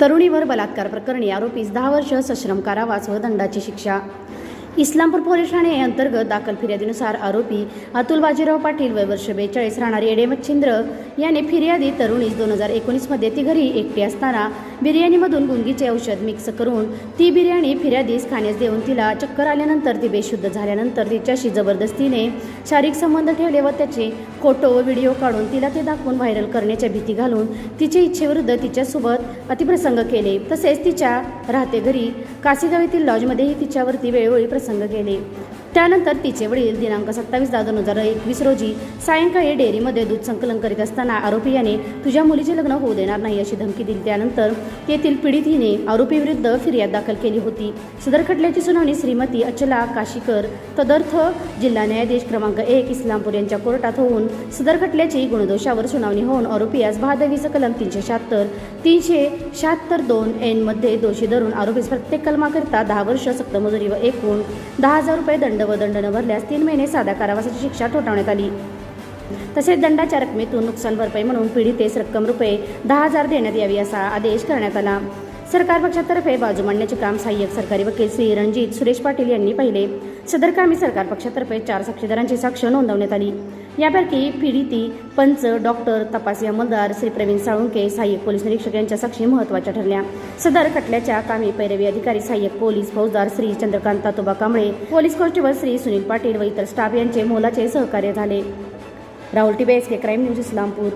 तरुणीवर बलात्कार प्रकरणी आरोपीस दहा वर्ष सश्रम कारावास व दंडाची शिक्षा. इस्लामपूर पोलीस ठाणे अंतर्गत दाखल फिर्यादीनुसार आरोपी अतुल बाजीराव पाटील वय वर्ष बेचाळीस राहणारे एडेमच्छिंद्र याने फिर्यादी तरुणीस दोन हजार एकोणीसमध्ये ती घरी एकटी असताना बिर्याणीमधून गुंगीचे औषध मिक्स करून ती बिर्याणी फिर्यादीस खाण्यास देऊन तिला चक्कर आल्यानंतर ती बेशुद्ध झाल्यानंतर तिच्याशी जबरदस्तीने शारीरिक संबंध ठेवले व त्याचे फोटो व व्हिडिओ काढून तिला ते दाखवून व्हायरल करण्याच्या भीती घालून तिच्या इच्छेविरुद्ध तिच्यासोबत अतिप्रसंग केले. तसेच तिच्या राहते घरी कासेगाव येथील लॉजमध्येही तिच्यावरती वेळोवेळी प्रसंग केले त्यानंतर तिचे वडील दिनांक सत्तावीस दहा दोन हजार एकवीस रोजी सायंकाळी डेअरीमध्ये दूध संकलन करीत असताना आरोपी याने तुझ्या मुलीचे लग्न होऊ देणार नाही अशी धमकी दिली. त्यानंतर तेथील पीडित हिने आरोपीविरुद्ध फिर्याद दाखल केली होती. सदर खटल्याची सुनावणी श्रीमती अचला काशीकर तदर्थ जिल्हा न्यायाधीश क्रमांक एक इस्लामपूर यांच्या कोर्टात होऊन सदर खटल्याची गुणदोषावर सुनावणी होऊन आरोपीयास बहादवीचं कलम तीनशे शहात्तर तीनशे शहात्तर दोन एनमध्ये दोषी धरून आरोपीस प्रत्येक कलमाकरिता दहा वर्ष सक्तमजुरी व एकूण दहा हजार रुपये दंड व दंड न भरल्यास तीन महिने साध्या कारावासाची शिक्षा ठोठावण्यात आली. तसेच दंडाच्या रकमेतून नुकसान भरपाई म्हणून पीडितेस रक्कम रुपये दहा हजार देण्यात यावी असा आदेश करण्यात आला. सरकार पक्षातर्फे बाजू मांडण्याचे काम सहाय्यक सरकारी वकील श्री रणजित सुरेश पाटील यांनी पाहिले. सदर कामी सरकार पक्षातर्फे चार साक्षीदारांची साक्ष नोंदवण्यात आली. यापैकी पीडिती पंच डॉक्टर तपासी अंमलदार श्री प्रवीण साळुंके सहाय्यक पोलीस निरीक्षक यांच्या साक्षी महत्त्वाच्या ठरल्या. सदर खटल्याच्या कामी पैरवी अधिकारी सहाय्यक पोलीस फौजदार श्री चंद्रकांत तातोबा कांबळे पोलीस कॉन्स्टेबल श्री सुनील पाटील व इतर स्टाफ यांचे मोलाचे सहकार्य झाले. राहुल टिबेस के क्राईम न्यूज इस्लामपूर.